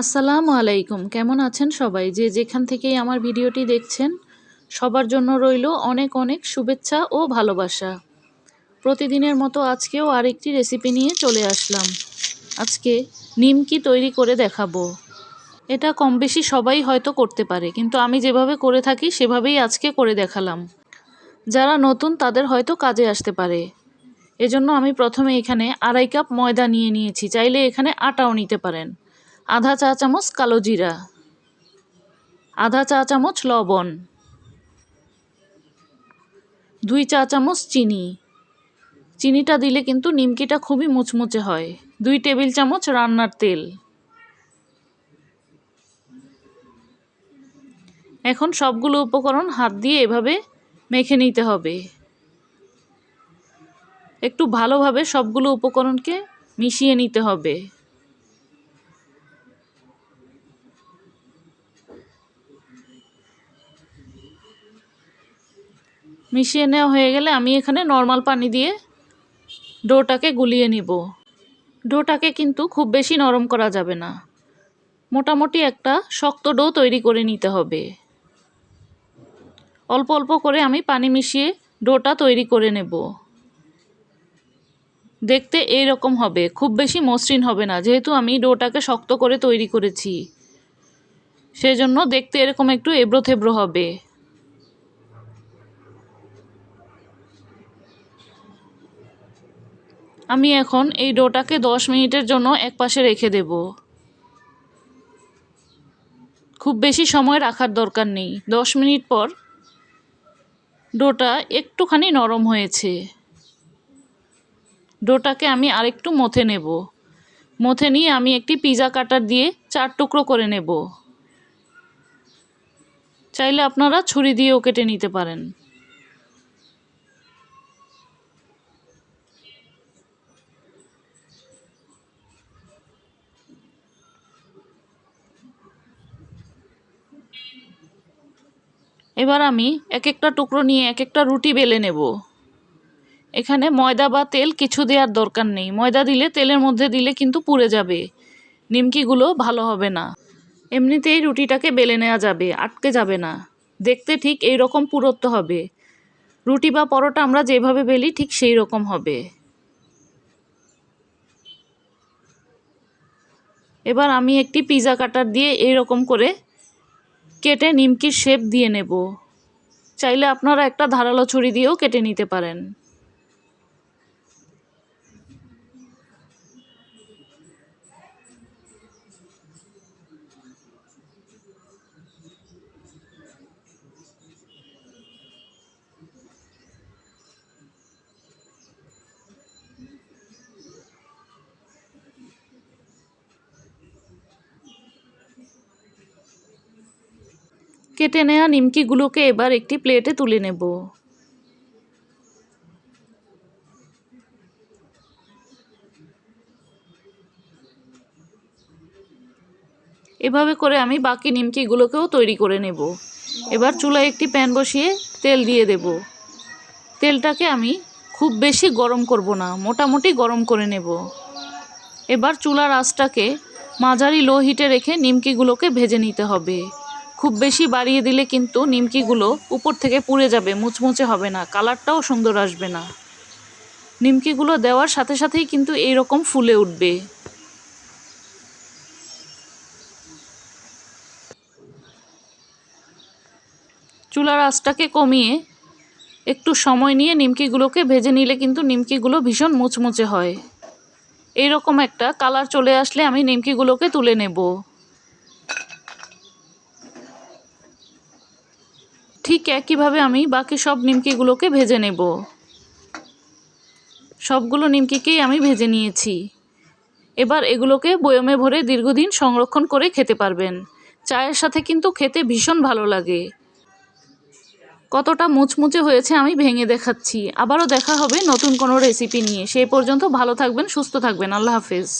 আসসালামু আলাইকুম। কেমন আছেন সবাই? যে যেখান থেকেই আমার ভিডিওটি দেখছেন, সবার জন্য রইল অনেক অনেক শুভেচ্ছা ও ভালোবাসা। প্রতিদিনের মতো আজকেও আরেকটি রেসিপি নিয়ে চলে আসলাম। আজকে নিমকি তৈরি করে দেখাবো। এটা কম বেশি সবাই হয়তো করতে পারে, কিন্তু আমি যেভাবে করে থাকি, সেভাবেই আজকে করে দেখালাম। যারা নতুন, তাদের হয়তো কাজে আসতে পারে। এজন্য আমি প্রথমে এখানে আড়াই কাপ ময়দা নিয়ে নিয়েছি। চাইলে এখানে আটাও নিতে পারেন। আধা চা চামচ কালো জিরা, আধা চা চামচ লবণ, দুই চা চামচ চিনি। চিনিটা দিলে কিন্তু নিমকিটা খুবই মুচমুচে হয়। দুই টেবিল চামচ রান্নার তেল। এখন সবগুলো উপকরণ হাত দিয়ে এভাবে মেখে নিতে হবে। একটু ভালোভাবে সবগুলো উপকরণকে মিশিয়ে নিতে হবে। মিশিয়ে নেওয়া হয়ে গেলে আমি এখানে নর্মাল পানি দিয়ে ডোটাকে গুলিয়ে নিব। ডোটাকে কিন্তু খুব বেশি নরম করা যাবে না। মোটামুটি একটা শক্ত ডো তৈরি করে নিতে হবে। অল্প অল্প করে আমি পানি মিশিয়ে ডোটা তৈরি করে নেব। দেখতে এই রকম হবে, খুব বেশি মসৃণ হবে না, যেহেতু আমি ডোটাকে শক্ত করে তৈরি করেছি। সেজন্য দেখতে এরকম একটু এবড়ো থেবড়ো হবে। আমি এখন এই ডোটাকে দশ মিনিটের জন্য এক পাশে রেখে দেব। খুব বেশি সময় রাখার দরকার নেই। দশ মিনিট পর ডোটা একটুখানি নরম হয়েছে। ডোটাকে আমি আরেকটু মথে নেব। মথে নিয়ে আমি একটি পিজা কাটার দিয়ে চার টুকরো করে নেব। চাইলে আপনারা ছুরি দিয়েও কেটে নিতে পারেন। এবার আমি এক একটা টুকরো নিয়ে এক একটা রুটি বেলে নেব। এখানে ময়দা বা তেল কিছু দেওয়ার দরকার নেই। ময়দা দিলে তেলের মধ্যে দিলে কিন্তু পুড়ে যাবে। নিমকিগুলো ভালো হবে না। এমনিতেই রুটিটাকে বেলে নেওয়া যাবে, আটকে যাবে না। দেখতে ঠিক এই রকম পুরত্ব হবে। রুটি বা পরোটা আমরা যেভাবে বেলি ঠিক সেই রকম হবে। এবার আমি একটি পিজা কাটার দিয়ে এই রকম করে কেটে নিমকির শেপ দিয়ে নেব। চাইলে আপনারা একটা ধারালো ছুরি দিয়েও কেটে নিতে পারেন। কেটে নেওয়া নিমকিগুলোকে এবার একটি প্লেটে তুলে নেব। এভাবে করে আমি বাকি নিমকিগুলোকেও তৈরি করে নেব। এবার চুলায় একটি প্যান বসিয়ে তেল দিয়ে দেব। তেলটাকে আমি খুব বেশি গরম করব না, মোটামুটি গরম করে নেব। এবার চুলার আঁচটাকে মাঝারি লো হিটে রেখে নিমকিগুলোকে ভেজে নিতে হবে। খুব বেশি বাড়িয়ে দিলে কিন্তু নিমকিগুলো উপর থেকে পুড়ে যাবে, মুচমুচে হবে না, কালারটাও সুন্দর আসবে না। নিমকিগুলো দেওয়ার সাথে সাথেই কিন্তু এই রকম ফুলে উঠবে। চুলার আঁচটাকে কমিয়ে একটু সময় নিয়ে নিমকিগুলোকে ভেজে নিলে কিন্তু নিমকিগুলো ভীষণ মুচমুচে হয়। এইরকম একটা কালার চলে আসলে আমি নিমকিগুলোকে তুলে নেব। ঠিক একইভাবে আমি বাকি সব নিমকিগুলোকে ভেজে নেব। সবগুলো নিমকিকেই আমি ভেজে নিয়েছি। এবার এগুলোকে বয়মে ভরে দীর্ঘদিন সংরক্ষণ করে খেতে পারবেন। চায়ের সাথে কিন্তু খেতে ভীষণ ভালো লাগে। কতটা মুচমুচে হয়েছে আমি ভেঙে দেখাচ্ছি। আবারও দেখা হবে নতুন কোনো রেসিপি নিয়ে। সেই পর্যন্ত ভালো থাকবেন, সুস্থ থাকবেন। আল্লাহ হাফেজ।